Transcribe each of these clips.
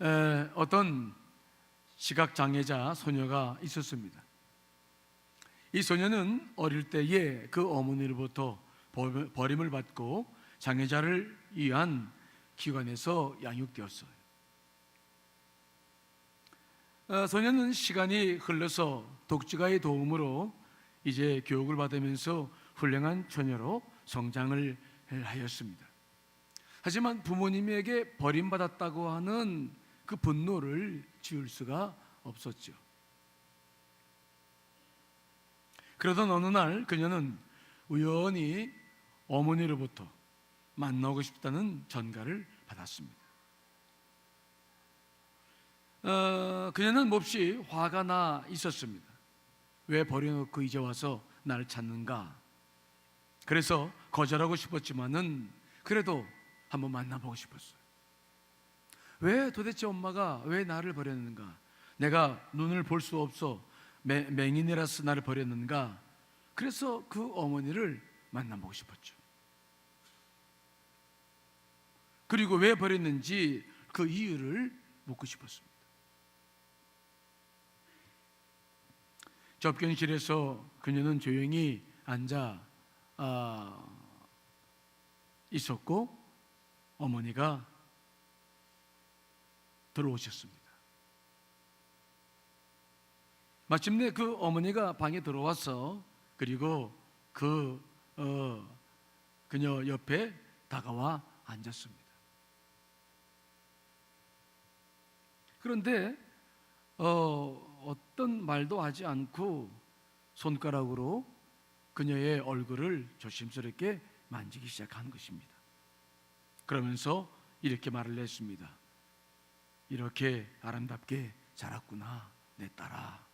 에, 어떤 시각 장애자 소녀가 있었습니다. 이 소녀는 어릴 때에 그 어머니로부터 버- 버림을 받고 장애자를 위한 기관에서 양육되었어요. 어, 소녀는 시간이 흘러서 독지가의 도움으로 이제 교육을 받으면서 훌륭한 처녀로 성장을 하였습니다. 하지만 부모님에게 버림받았다고 하는 그 분노를 지울 수가 없었죠. 그러던 어느 날 그녀는 우연히 어머니로부터 만나고 싶다는 전가를 받았습니다. 어, 그녀는 몹시 화가 나 있었습니다. 왜 버려놓고 이제 와서 나를 찾는가? 그래서 거절하고 싶었지만은 그래도 한번 만나보고 싶었어요. 왜 도대체 엄마가 왜 나를 버렸는가? 내가 눈을 볼 수 없어 맹- 맹인이라서 나를 버렸는가? 그래서 그 어머니를 만나보고 싶었죠. 그리고 왜 버렸는지 그 이유를 묻고 싶었습니다. 접견실에서 그녀는 조용히 앉아 아, 있었고 어머니가 들어오셨습니다. 마침내 그 어머니가 방에 들어와서 그리고 그 어, 그녀 옆에 다가와 앉았습니다. 그런데 어, 어떤 말도 하지 않고 손가락으로 그녀의 얼굴을 조심스럽게 만지기 시작한 것입니다. 그러면서 이렇게 말을 했습니다. 이렇게 아름답게 자랐구나, 내 딸아.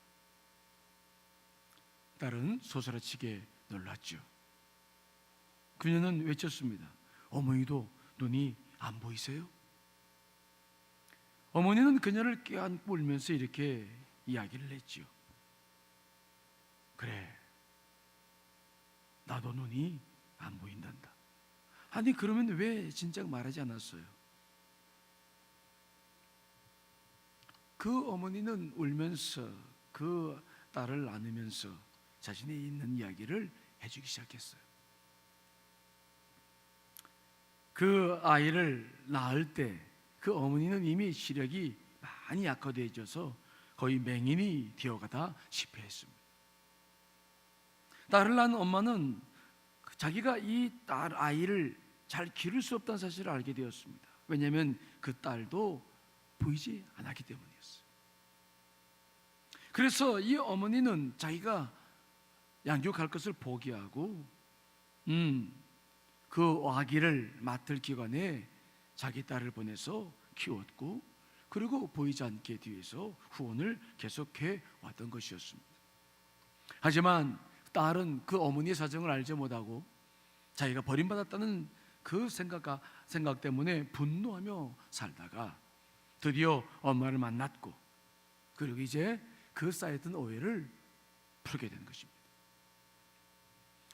딸은 소스라치게 놀랐죠. 그녀는 외쳤습니다. 어머니도 눈이 안 보이세요? 어머니는 그녀를 껴안고 울면서 이렇게 이야기를 했지요. 그래, 나도 눈이 안 보인단다. 아니 그러면 왜 진작 말하지 않았어요? 그 어머니는 울면서 그 딸을 안으면서 자신이 있는 이야기를 해주기 시작했어요. 그 아이를 낳을 때 그 어머니는 이미 시력이 많이 약화되어져서 거의 맹인이 되어가다 실패했습니다. 딸을 낳은 엄마는 자기가 이 딸 아이를 잘 기를 수 없다는 사실을 알게 되었습니다. 왜냐하면 그 딸도 보이지 않았기 때문이었어요. 그래서 이 어머니는 자기가 양육할 것을 포기하고, 음, 그 아기를 맡을 기관에 자기 딸을 보내서 키웠고, 그리고 보이지 않게 뒤에서 후원을 계속해 왔던 것이었습니다. 하지만 딸은 그 어머니의 사정을 알지 못하고 자기가 버림받았다는 그 생각과 생각 때문에 분노하며 살다가 드디어 엄마를 만났고 그리고 이제 그 쌓였던 오해를 풀게 된 것입니다.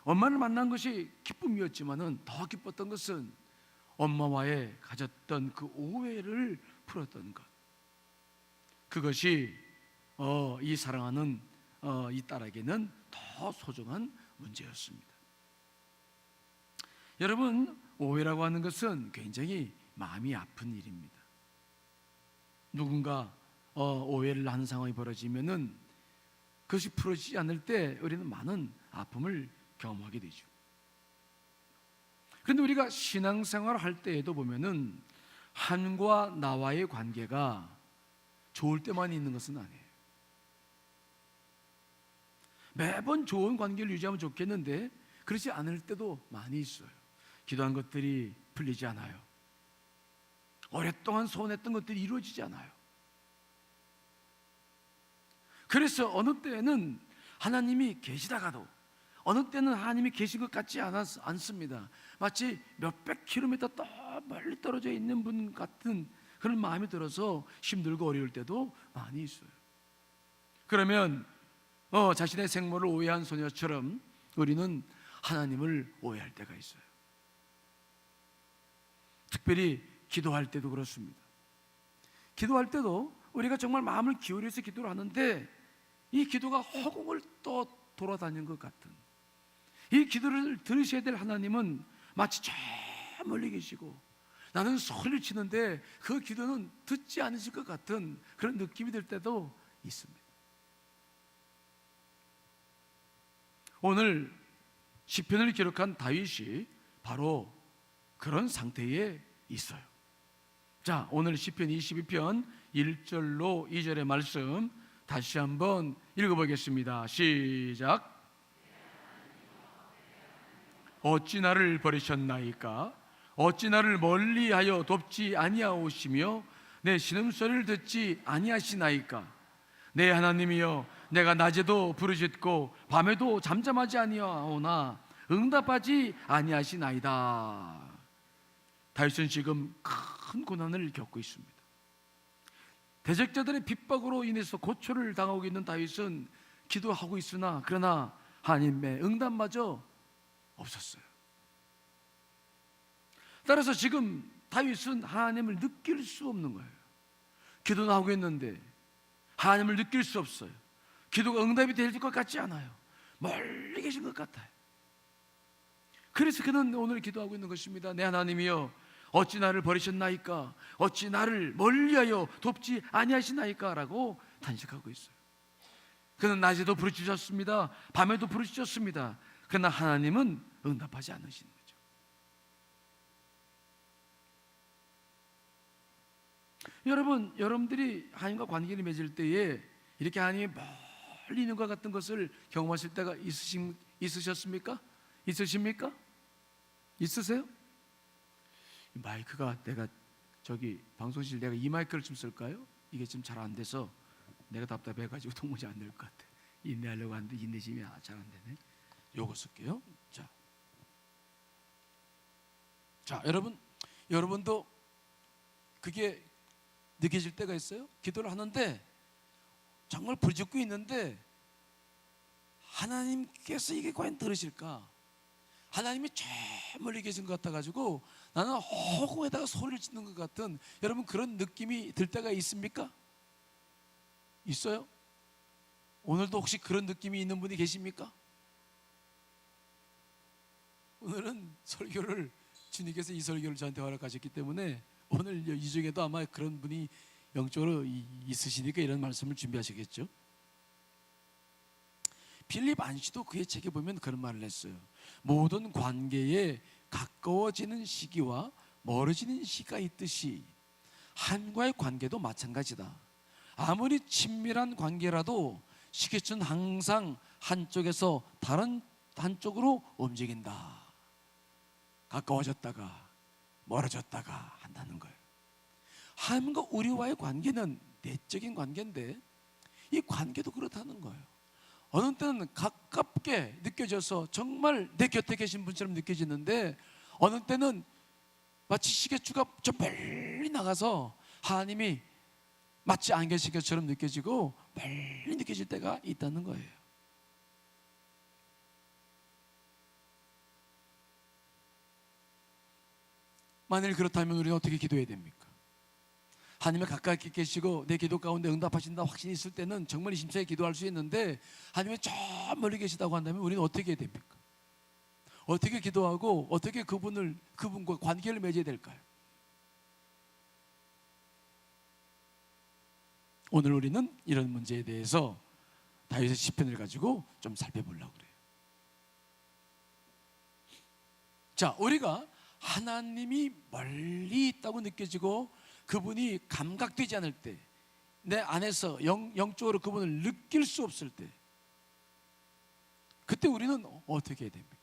엄마를 만난 것이 기쁨이었지만은 더 기뻤던 것은 엄마와의 가졌던 그 오해를 풀었던 것. 그것이 어, 이 사랑하는 어, 이 딸에게는 더 소중한 문제였습니다. 여러분 오해라고 하는 것은 굉장히 마음이 아픈 일입니다. 누군가 어, 오해를 하는 상황이 벌어지면은 그것이 풀어지지 않을 때 우리는 많은 아픔을 경험하게 되죠. 그런데 우리가 신앙생활을 할 때에도 보면은 한과 나와의 관계가 좋을 때만 있는 것은 아니에요. 매번 좋은 관계를 유지하면 좋겠는데 그렇지 않을 때도 많이 있어요. 기도한 것들이 풀리지 않아요. 오랫동안 소원했던 것들이 이루어지지 않아요. 그래서 어느 때는 하나님이 계시다가도 어느 때는 하나님이 계신 것 같지 않았, 않습니다. 마치 몇백 킬로미터 더 멀리 떨어져 있는 분 같은 그런 마음이 들어서 힘들고 어려울 때도 많이 있어요. 그러면 어, 자신의 생모를 오해한 소녀처럼 우리는 하나님을 오해할 때가 있어요. 특별히 기도할 때도 그렇습니다. 기도할 때도 우리가 정말 마음을 기울여서 기도를 하는데 이 기도가 허공을 또 돌아다니는 것 같은 이 기도를 들으셔야 될 하나님은 마치 저 멀리 계시고 나는 소리를 치는데 그 기도는 듣지 않으실 것 같은 그런 느낌이 들 때도 있습니다. 오늘 시편을 기록한 다윗이 바로 그런 상태에 있어요. 자, 오늘 시편 22편 1절로 2절의 말씀 다시 한번 읽어 보겠습니다. 시작. 어찌 나를 버리셨나이까? 어찌 나를 멀리하여 돕지 아니하오시며 내 신음소리를 듣지 아니하시나이까? 내 하나님이여 내가 낮에도 부르짖고 밤에도 잠잠하지 아니하오나 응답하지 아니하시나이다. 다윗은 지금 큰 고난을 겪고 있습니다. 대적자들의 핍박으로 인해서 고초를 당하고 있는 다윗은 기도하고 있으나 그러나 하나님의 응답마저 없었어요. 따라서 지금 다윗은 하나님을 느낄 수 없는 거예요. 기도는 하고 있는데 하나님을 느낄 수 없어요. 기도가 응답이 될 것 같지 않아요. 멀리 계신 것 같아요. 그래서 그는 오늘 기도하고 있는 것입니다. 내 하나님이여 어찌 나를 버리셨나이까? 어찌 나를 멀리하여 돕지 아니하시나이까라고 탄식하고 있어요. 그는 낮에도 부르짖었습니다. 밤에도 부르짖었습니다. 그러나 하나님은 응답하지 않으시는 거죠. 여러분, 여러분들이 하나님과 관계를 맺을 때에 이렇게 하나님이 멀리 있는 것 같은 것을 경험하실 때가 있으신, 있으셨습니까? 있으십니까? 있으세요? 이 마이크가 내가 저기 방송실 내가 이 마이크를 좀 쓸까요? 이게 지금 잘 안 돼서 내가 답답해가지고 도무지 안 될 것 같아. 인내하려고 하는데 인내심이 잘 안 되네. 요거 쓸게요. 자, 자 여러분, 여러분도 그게 느껴질 때가 있어요? 기도를 하는데 정말 부르짖고 있는데 하나님께서 이게 과연 들으실까? 하나님이 저 멀리 계신 것 같아가지고 나는 허공에다가 소리를 짓는 것 같은 여러분 그런 느낌이 들 때가 있습니까? 있어요? 오늘도 혹시 그런 느낌이 있는 분이 계십니까? 오늘은 설교를 주님께서 이 설교를 저한테 허락하셨기 때문에 오늘 이 중에도 아마 그런 분이 영적으로 이- 있으시니까 이런 말씀을 준비하시겠죠. 필립 안시도 그의 책에 보면 그런 말을 했어요. 모든 관계에 가까워지는 시기와 멀어지는 시기가 있듯이 하나님과의 관계도 마찬가지다. 아무리 친밀한 관계라도 시계춘 항상 한쪽에서 다른 한쪽으로 움직인다. 가까워졌다가 멀어졌다가 한다는 거예요. 하나님과 우리와의 관계는 내적인 관계인데 이 관계도 그렇다는 거예요. 어느 때는 가깝게 느껴져서 정말 내 곁에 계신 분처럼 느껴지는데 어느 때는 마치 시계추가 좀 멀리 나가서 하나님이 마치 안 계신 것처럼 느껴지고 멀리 느껴질 때가 있다는 거예요. 만일 그렇다면 우리는 어떻게 기도해야 됩니까? 하나님을 가까이 계시고 내 기도 가운데 응답하신다 확신이 있을 때는 정말 심차게 기도할 수 있는데 하나님이 저 멀리 계시다고 한다면 우리는 어떻게 해야 됩니까? 어떻게 기도하고 어떻게 그분을 그분과 관계를 맺어야 될까요? 오늘 우리는 이런 문제에 대해서 다윗의 시편을 가지고 좀 살펴보려고 그래요. 자, 우리가 하나님이 멀리 있다고 느껴지고 그분이 감각되지 않을 때, 내 안에서 영, 영적으로 그분을 느낄 수 없을 때, 그때 우리는 어떻게 해야 됩니까?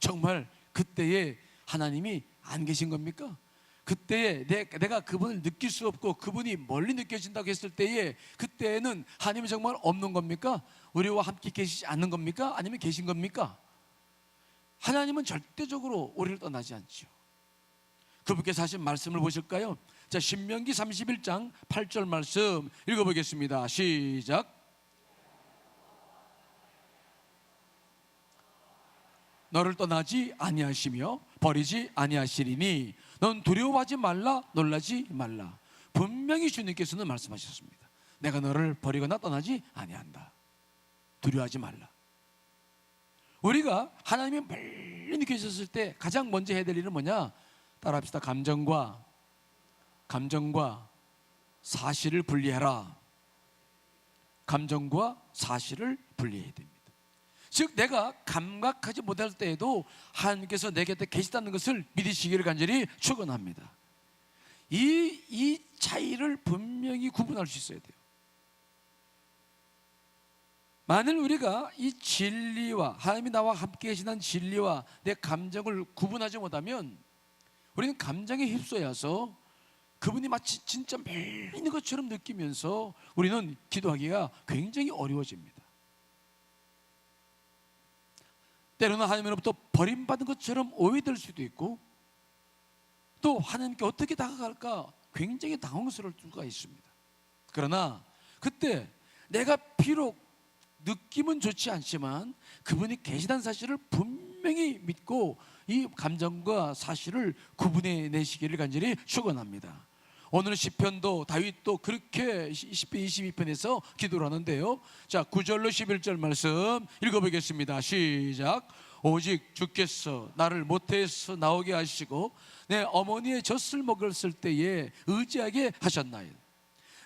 정말 그때에 하나님이 안 계신 겁니까? 그때에 내, 내가 그분을 느낄 수 없고 그분이 멀리 느껴진다고 했을 때에 그때에는 하나님이 정말 없는 겁니까? 우리와 함께 계시지 않는 겁니까? 아니면 계신 겁니까? 하나님은 절대적으로 우리를 떠나지 않죠. 그분께서 하신 말씀을 보실까요? 자, 신명기 31장 8절 말씀 읽어보겠습니다. 시작. 너를 떠나지 아니하시며 버리지 아니하시리니 넌 두려워하지 말라 놀라지 말라 분명히 주님께서는 말씀하셨습니다. 내가 너를 버리거나 떠나지 아니한다. 두려워하지 말라. 우리가 하나님이 멀리 느껴졌을 때 가장 먼저 해야 될 일은 뭐냐? 따라합시다. 감정과 감정과 사실을 분리해라. 감정과 사실을 분리해야 됩니다. 즉 내가 감각하지 못할 때에도 하나님께서 내 곁에 계시다는 것을 믿으시기를 간절히 축원합니다. 이, 이 차이를 분명히 구분할 수 있어야 돼요. 만일 우리가 이 진리와 하나님이 나와 함께 계시는 진리와 내 감정을 구분하지 못하면 우리는 감정에 휩싸여서 그분이 마치 진짜 매일 있는 것처럼 느끼면서 우리는 기도하기가 굉장히 어려워집니다. 때로는 하나님으로부터 버림받은 것처럼 오해될 수도 있고 또 하나님께 어떻게 다가갈까 굉장히 당황스러울 수가 있습니다. 그러나 그때 내가 비록 느낌은 좋지 않지만 그분이 계시다는 사실을 분명히 믿고 이 감정과 사실을 구분해 내시기를 간절히 축원합니다. 오늘 시편도 다윗도 그렇게 시편 22편에서 기도를 하는데요. 자, 9절로 11절 말씀 읽어 보겠습니다. 시작. 오직 주께서 나를 모태에서 나오게 하시고 내 어머니의 젖을 먹었을 때에 의지하게 하셨나이다.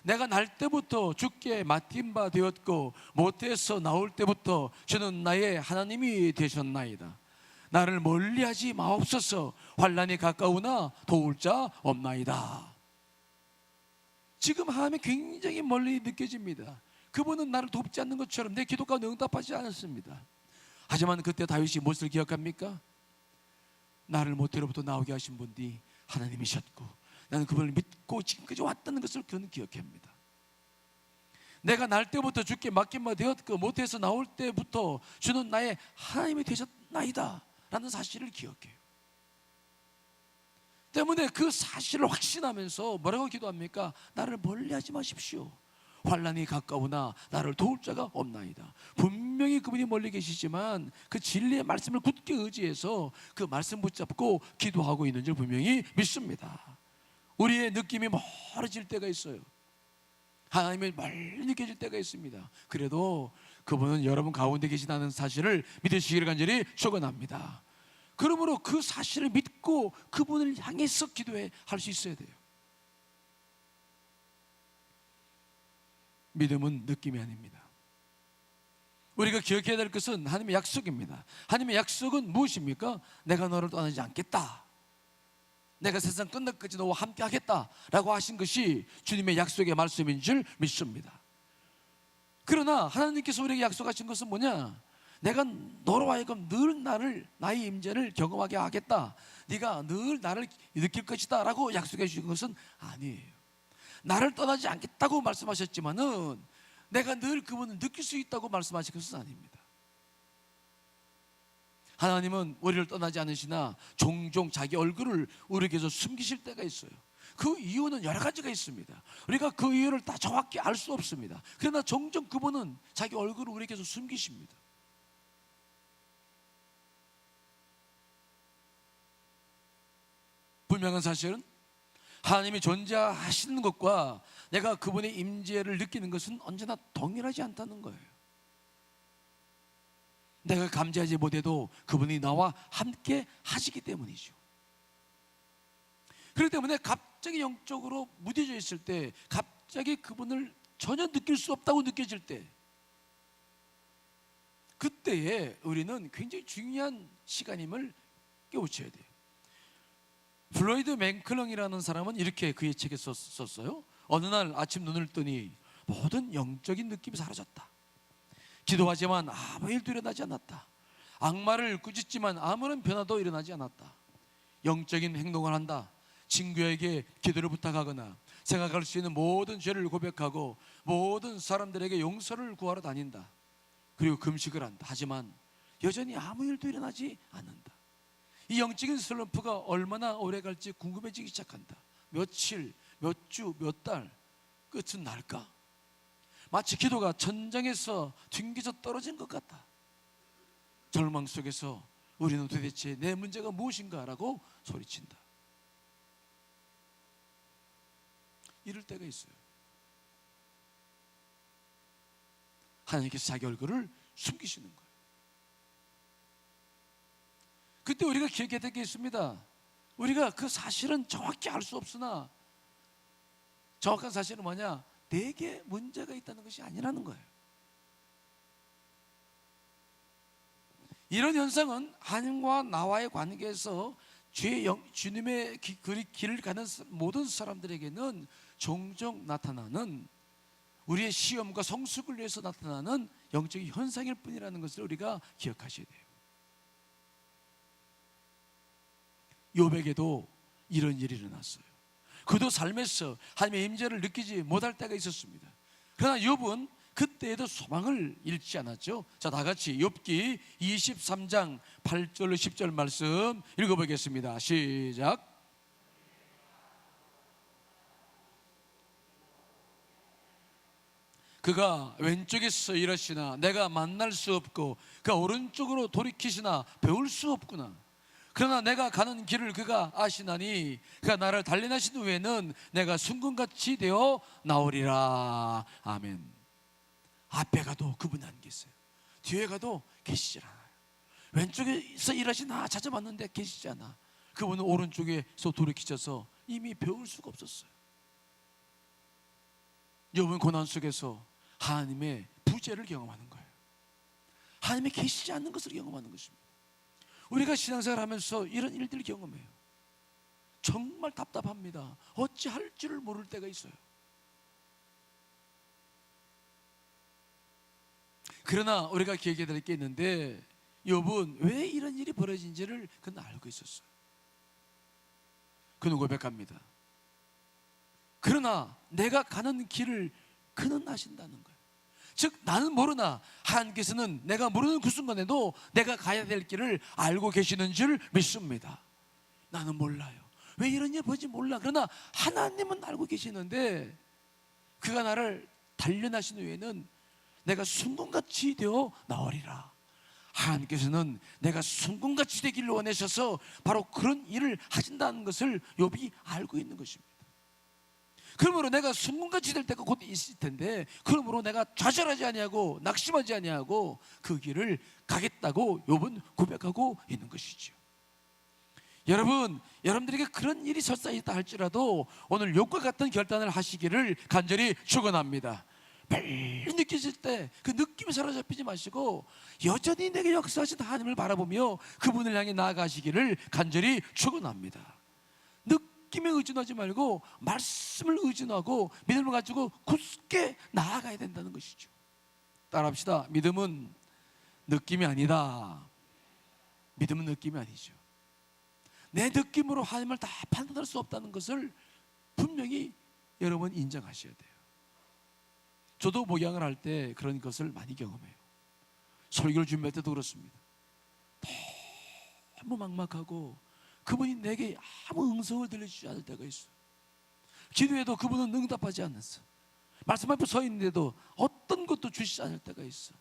내가 날 때부터 주께 맡긴 바 되었고 모태에서 나올 때부터 주는 나의 하나님이 되셨나이다. 나를 멀리하지 마옵소서 환란이 가까우나 도울 자 없나이다. 지금 하나님이 굉장히 멀리 느껴집니다. 그분은 나를 돕지 않는 것처럼 내 기도가 응답하지 않았습니다. 하지만 그때 다윗이 무엇을 기억합니까? 나를 모태로부터 나오게 하신 분이 하나님이셨고 나는 그분을 믿고 지금까지 왔다는 것을 그는 기억합니다. 내가 날 때부터 주께 맡긴 바 되었고 모태에서 나올 때부터 주는 나의 하나님이 되셨나이다 라는 사실을 기억해요. 때문에 그 사실을 확신하면서 뭐라고 기도합니까? 나를 멀리하지 마십시오. 환란이 가까우나 나를 도울 자가 없나이다. 분명히 그분이 멀리 계시지만 그 진리의 말씀을 굳게 의지해서 그 말씀 붙잡고 기도하고 있는 줄 분명히 믿습니다. 우리의 느낌이 멀어질 때가 있어요. 하나님이 멀리 느껴질 때가 있습니다. 그래도 그분은 여러분 가운데 계시다는 사실을 믿으시기를 간절히 축원합니다. 그러므로 그 사실을 믿고 그분을 향해서 기도해 할 수 있어야 돼요. 믿음은 느낌이 아닙니다. 우리가 기억해야 될 것은 하나님의 약속입니다. 하나님의 약속은 무엇입니까? 내가 너를 떠나지 않겠다. 내가 세상 끝날까지 너와 함께 하겠다라고 하신 것이 주님의 약속의 말씀인 줄 믿습니다. 그러나 하나님께서 우리에게 약속하신 것은 뭐냐? 내가 너로 하여금 늘 나를 나의 임재를 경험하게 하겠다. 네가 늘 나를 느낄 것이다라고 약속해 주신 것은 아니에요. 나를 떠나지 않겠다고 말씀하셨지만은 내가 늘 그분을 느낄 수 있다고 말씀하신 것은 아닙니다. 하나님은 우리를 떠나지 않으시나 종종 자기 얼굴을 우리에게서 숨기실 때가 있어요. 그 이유는 여러 가지가 있습니다. 우리가 그 이유를 다 정확히 알 수 없습니다. 그러나 종종 그분은 자기 얼굴을 우리에게서 숨기십니다. 분명한 사실은 하나님이 존재하시는 것과 내가 그분의 임재를 느끼는 것은 언제나 동일하지 않다는 거예요. 내가 감지하지 못해도 그분이 나와 함께 하시기 때문이죠. 그렇기 때문에 갑 자기 영적으로 무뎌져 있을 때, 갑자기 그분을 전혀 느낄 수 없다고 느껴질 때, 그때에 우리는 굉장히 중요한 시간임을 깨우쳐야 돼요. 플로이드 맨클렁이라는 사람은 이렇게 그의 책에 썼어요. 어느 날 아침 눈을 뜨니 모든 영적인 느낌이 사라졌다. 기도하지만 아무 일도 일어나지 않았다. 악마를 꾸짖지만 아무런 변화도 일어나지 않았다. 영적인 행동을 한다. 친구에게 기도를 부탁하거나 생각할 수 있는 모든 죄를 고백하고 모든 사람들에게 용서를 구하러 다닌다. 그리고 금식을 한다. 하지만 여전히 아무 일도 일어나지 않는다. 이 영적인 슬럼프가 얼마나 오래 갈지 궁금해지기 시작한다. 며칠, 몇 주, 몇 달 끝은 날까? 마치 기도가 천장에서 튕겨져 떨어진 것 같다. 절망 속에서 우리는 도대체 내 문제가 무엇인가라고 소리친다. 이럴 때가 있어요. 하나님께서 자기 얼굴을 숨기시는 거예요. 그때 우리가 기억해야 될 게 있습니다. 우리가 그 사실은 정확히 알 수 없으나 정확한 사실은 뭐냐? 내게 문제가 있다는 것이 아니라는 거예요. 이런 현상은 하나님과 나와의 관계에서 주의 영, 주님의 기, 그 길을 가는 사- 모든 사람들에게는 종종 나타나는 우리의 시험과 성숙을 위해서 나타나는 영적인 현상일 뿐이라는 것을 우리가 기억하셔야 돼요. 요백에도 이런 일이 일어났어요. 그도 삶에서 하나님의 임재를 느끼지 못할 때가 있었습니다. 그러나 욥은 그때에도 소망을 잃지 않았죠. 자, 다 같이 욥기 23장 8절 10절 말씀 읽어 보겠습니다. 시작. 그가 왼쪽에 서 이러시나 내가 만날 수 없고 그가 오른쪽으로 돌이키시나 배울 수 없구나. 그러나 내가 가는 길을 그가 아시나니 그가 나를 단련하신 후에는 내가 순금같이 되어 나오리라. 아멘. 앞에 가도 그분이 안 계세요. 뒤에 가도 계시질 않아요. 왼쪽에서 일하시나 찾아봤는데 계시지 않아. 그분은 오른쪽에서 돌이키셔서 이미 배울 수가 없었어요. 욥은 고난 속에서 하나님의 부재를 경험하는 거예요. 하나님이 계시지 않는 것을 경험하는 것입니다. 우리가 신앙생활 하면서 이런 일들을 경험해요. 정말 답답합니다. 어찌 할 줄을 모를 때가 있어요. 그러나 우리가 기억해야 될 게 있는데 욥은 왜 이런 일이 벌어진지를 그는 알고 있었어요. 그는 고백합니다. 그러나 내가 가는 길을 그는 아신다는 거예요. 즉 나는 모르나 하나님께서는 내가 모르는 그 순간에도 내가 가야 될 길을 알고 계시는 줄 믿습니다. 나는 몰라요. 왜 이런 일 보지 몰라. 그러나 하나님은 알고 계시는데 그가 나를 단련하신 후에는 내가 순금같이 되어 나오리라. 하나님께서는 내가 순금같이 되기를 원하셔서 바로 그런 일을 하신다는 것을 욥이 알고 있는 것입니다. 그러므로 내가 순금같이 될 때가 곧 있을 텐데 그러므로 내가 좌절하지 아니하고 낙심하지 아니하고 그 길을 가겠다고 욥은 고백하고 있는 것이죠. 여러분, 여러분들에게 그런 일이 설사 있다 할지라도 오늘 욥과 같은 결단을 하시기를 간절히 축원합니다. 빨리 느끼실 때 그 느낌이 사로잡히지 마시고 여전히 내게 역사하신 하나님을 바라보며 그분을 향해 나아가시기를 간절히 축원합니다. 느낌에 의존하지 말고 말씀을 의존하고 믿음을 가지고 굳게 나아가야 된다는 것이죠. 따라합시다. 믿음은 느낌이 아니다. 믿음은 느낌이 아니죠. 내 느낌으로 하나님을 다 판단할 수 없다는 것을 분명히 여러분 인정하셔야 돼요. 저도 목양을 할 때 그런 것을 많이 경험해요. 설교를 준비할 때도 그렇습니다. 너무 막막하고 그분이 내게 아무 응성을 들려주지 않을 때가 있어요. 기도해도 그분은 응답하지 않았어. 말씀 앞에 서 있는데도 어떤 것도 주시지 않을 때가 있어.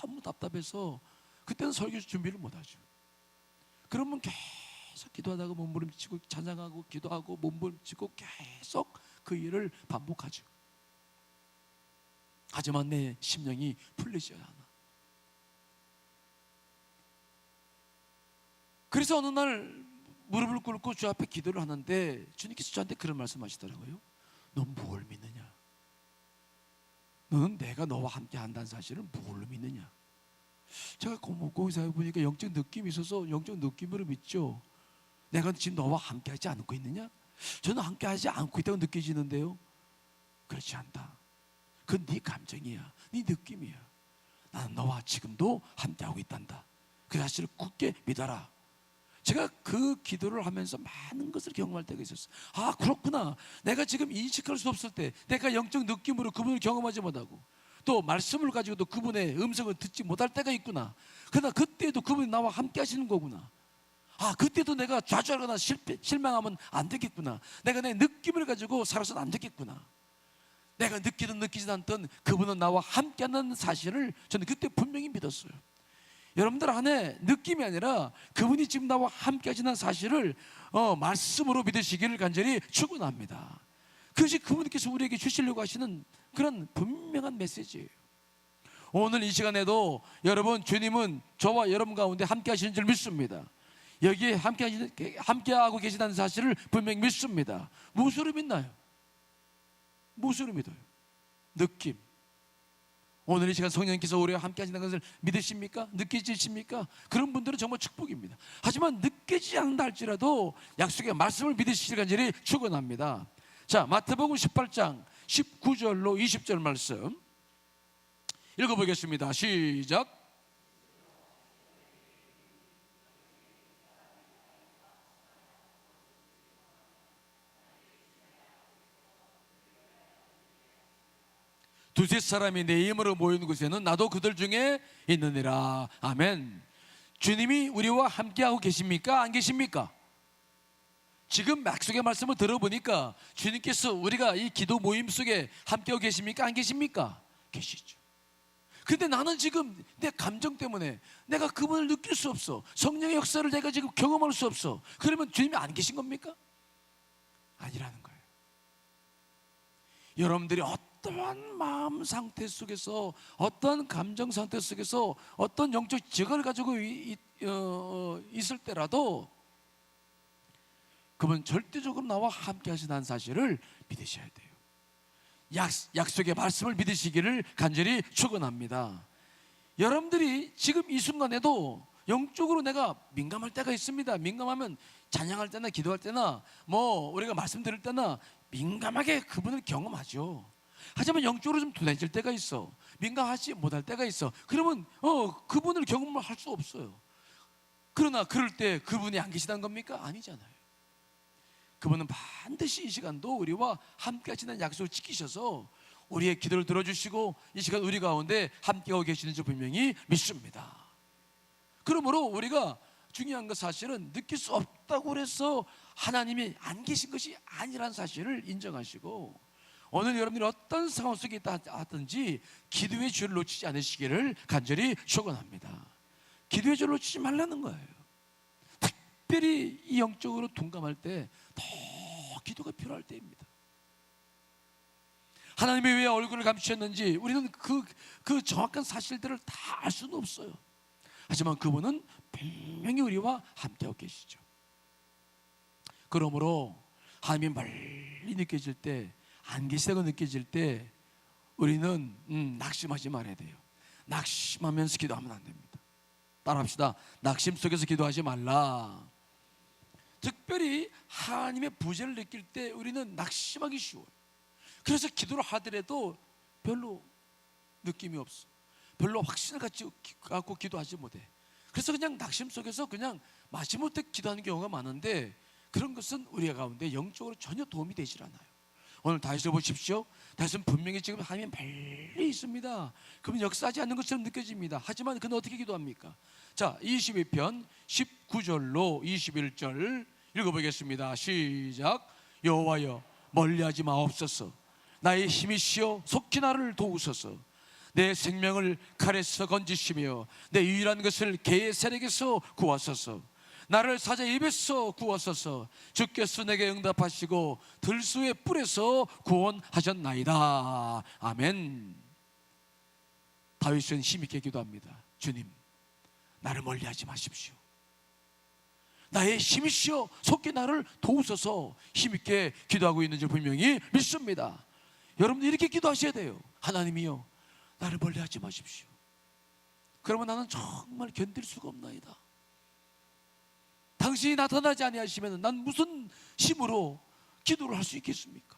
너무 답답해서 그때는 설교 준비를 못 하죠. 그러면 계속 기도하다가 몸부림치고 찬양하고 기도하고 몸부림치고 계속 그 일을 반복하죠. 하지만 내 심령이 풀리지 않아. 그래서 어느 날 무릎을 꿇고 주 앞에 기도를 하는데 주님께서 저한테 그런 말씀하시더라고요. 넌 뭘 믿느냐? 너는 내가 너와 함께 한다는 사실을 뭘로 믿느냐? 제가 거기서 보니까 영적 느낌이 있어서 영적 느낌으로 믿죠. 내가 지금 너와 함께 하지 않고 있느냐? 저는 함께 하지 않고 있다고 느껴지는데요. 그렇지 않다. 그건 네 감정이야. 네 느낌이야. 나는 너와 지금도 함께하고 있단다. 그 사실을 굳게 믿어라. 제가 그 기도를 하면서 많은 것을 경험할 때가 있었어요. 아, 그렇구나. 내가 지금 인식할 수 없을 때, 내가 영적 느낌으로 그분을 경험하지 못하고, 또 말씀을 가지고도 그분의 음성을 듣지 못할 때가 있구나. 그러나 그때도 그분이 나와 함께 하시는 거구나. 아, 그때도 내가 좌절하거나 실패, 실망하면 안 되겠구나. 내가 내 느낌을 가지고 살아서는 안 되겠구나. 내가 느끼든 느끼지 않든 그분은 나와 함께하는 사실을 저는 그때 분명히 믿었어요. 여러분들 안에 느낌이 아니라 그분이 지금 나와 함께 하시는 사실을 어, 말씀으로 믿으시기를 간절히 축원합니다. 그것이 그분께서 우리에게 주시려고 하시는 그런 분명한 메시지예요. 오늘 이 시간에도 여러분 주님은 저와 여러분 가운데 함께 하시는 줄 믿습니다. 여기에 함께 함께 하고 계시다는 사실을 분명히 믿습니다. 무엇으로 믿나요? 무엇으로 믿어요? 느낌. 오늘 이 시간 성령님께서 우리와 함께 하시는 것을 믿으십니까? 느끼십니까? 그런 분들은 정말 축복입니다. 하지만 느끼지 않는다 할지라도 약속의 말씀을 믿으시길 간절히 축원합니다. 자, 마태복음 18장 19절로 20절 말씀 읽어보겠습니다. 시작. 두세 사람이 내 이름으로 모이는 곳에는 나도 그들 중에 있느니라. 아멘. 주님이 우리와 함께하고 계십니까? 안 계십니까? 지금 약속의 말씀을 들어보니까 주님께서 우리가 이 기도 모임 속에 함께하고 계십니까? 안 계십니까? 계시죠. 근데 나는 지금 내 감정 때문에 내가 그분을 느낄 수 없어. 성령의 역사를 내가 지금 경험할 수 없어. 그러면 주님이 안 계신 겁니까? 아니라는 거예요. 여러분들이 어 떠한 마음 상태 속에서 어떠한 감정 상태 속에서 어떤 영적 지각을 가지고 이- 이- 어, 있을 때라도 그분 절대적으로 나와 함께 하신다는 사실을 믿으셔야 돼요. 약, 약속의 말씀을 믿으시기를 간절히 축원합니다. 여러분들이 지금 이 순간에도 영적으로 내가 민감할 때가 있습니다. 민감하면 찬양할 때나 기도할 때나 뭐 우리가 말씀 들을 때나 민감하게 그분을 경험하죠. 하지만 영적으로 좀 둔해질 때가 있어. 민감하지 못할 때가 있어. 그러면 어 그분을 경험을 할수 없어요. 그러나 그럴 때 그분이 안 계시다는 겁니까? 아니잖아요. 그분은 반드시 이 시간도 우리와 함께 하시는 약속을 지키셔서 우리의 기도를 들어주시고 이 시간 우리 가운데 함께하고 계시는 줄 분명히 믿습니다. 그러므로 우리가 중요한 것 사실은 느낄 수 없다고 그래서 하나님이 안 계신 것이 아니라는 사실을 인정하시고 오늘 여러분들이 어떤 상황 속에 있다 하든지 기도의 줄을 놓치지 않으시기를 간절히 축원합니다. 기도의 줄을 놓치지 말라는 거예요. 특별히 이 영적으로 동감할 때 더 기도가 필요할 때입니다. 하나님이 왜 얼굴을 감추셨는지 우리는 그, 그 정확한 사실들을 다 알 수는 없어요. 하지만 그분은 분명히 우리와 함께하고 계시죠. 그러므로 하나님이 멀리 느껴질 때, 안 계시다고 느껴질 때, 우리는 음, 낙심하지 말아야 돼요. 낙심하면서 기도하면 안 됩니다. 따라합시다. 낙심 속에서 기도하지 말라. 특별히 하나님의 부재를 느낄 때 우리는 낙심하기 쉬워요. 그래서 기도를 하더라도 별로 느낌이 없어. 별로 확신을 갖고 기도하지 못해. 그래서 그냥 낙심 속에서 그냥 마지못해 기도하는 경우가 많은데 그런 것은 우리 가운데 영적으로 전혀 도움이 되질 않아요. 오늘 다시 보십시오. 다시는 분명히 지금 하나님 멀리 있습니다. 그분 역사하지 않는 것처럼 느껴집니다. 하지만 그는 어떻게 기도합니까? 자, 22편 19절로 21절 읽어보겠습니다. 시작. 여호와여 멀리하지 마옵소서. 나의 힘이시여 속히 나를 도우소서. 내 생명을 칼에서 건지시며 내 유일한 것을 개의 세력에서 구하소서. 나를 사자 입에서 구하소서. 주께서 내게 응답하시고 들수의 뿔에서 구원하셨나이다. 아멘. 다윗은 힘있게 기도합니다. 주님, 나를 멀리하지 마십시오. 나의 힘이시여 속히 나를 도우소서 힘있게 기도하고 있는 줄 분명히 믿습니다. 여러분들 이렇게 기도하셔야 돼요. 하나님이여 나를 멀리하지 마십시오. 그러면 나는 정말 견딜 수가 없나이다. 당신이 나타나지 아니하시면 난 무슨 힘으로 기도를 할 수 있겠습니까?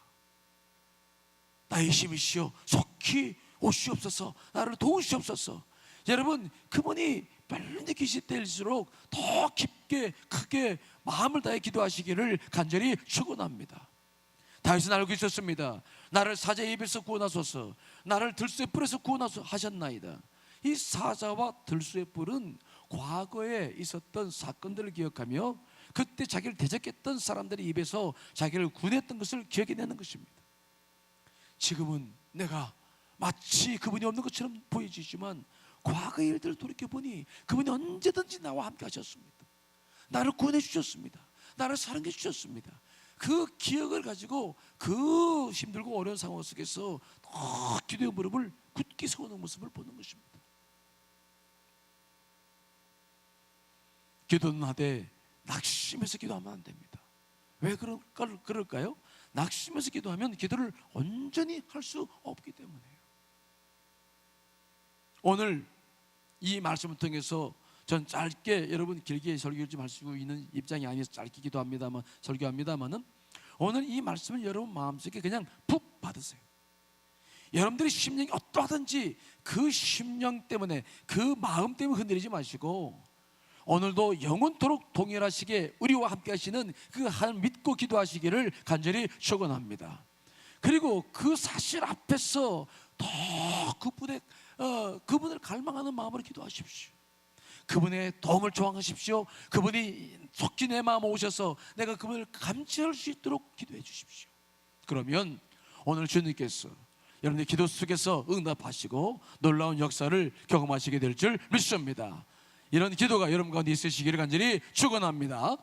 나의 힘이시여 속히 오시옵소서 나를 도우시옵소서 여러분 그분이 빨리 느끼실 때일수록 더 깊게 크게 마음을 다해 기도하시기를 간절히 축원합니다. 다윗은 알고 있었습니다. 나를 사자의 입에서 구원하소서. 나를 들수의 뿔에서 구원하소서 하셨나이다. 이 사자와 들수의 뿔은 과거에 있었던 사건들을 기억하며 그때 자기를 대적했던 사람들의 입에서 자기를 구원했던 것을 기억해내는 것입니다. 지금은 내가 마치 그분이 없는 것처럼 보여지지만 과거의 일들을 돌이켜 보니 그분이 언제든지 나와 함께 하셨습니다. 나를 구원해 주셨습니다. 나를 사랑해 주셨습니다. 그 기억을 가지고 그 힘들고 어려운 상황 속에서 더 기도의 무릎을 굳게 세우는 모습을 보는 것입니다. 기도는 하되 낙심해서 기도하면 안 됩니다. 왜 그런 그럴까요? 낙심해서 기도하면 기도를 온전히 할 수 없기 때문에요. 오늘 이 말씀을 통해서 전 짧게 여러분 길게 설교를 좀 할 수 있는 입장이 아니어서 짧게 기도합니다만 설교합니다만은 오늘 이 말씀을 여러분 마음속에 그냥 푹 받으세요. 여러분들의 심령이 어떠하든지 그 심령 때문에 그 마음 때문에 흔들리지 마시고 오늘도 영원토록 동일하시게 우리와 함께 하시는 그한 믿고 기도하시기를 간절히 축원합니다. 그리고 그 사실 앞에서 더 그분의 어, 그분을 갈망하는 마음으로 기도하십시오. 그분의 도움을 조항하십시오. 그분이 속히 내 마음 오셔서 내가 그분을 감지할 수 있도록 기도해 주십시오. 그러면 오늘 주님께서 여러분의 기도 속에서 응답하시고 놀라운 역사를 경험하시게 될 줄 믿습니다. 이런 기도가 여러분 가운데 있으시기를 간절히 축원합니다.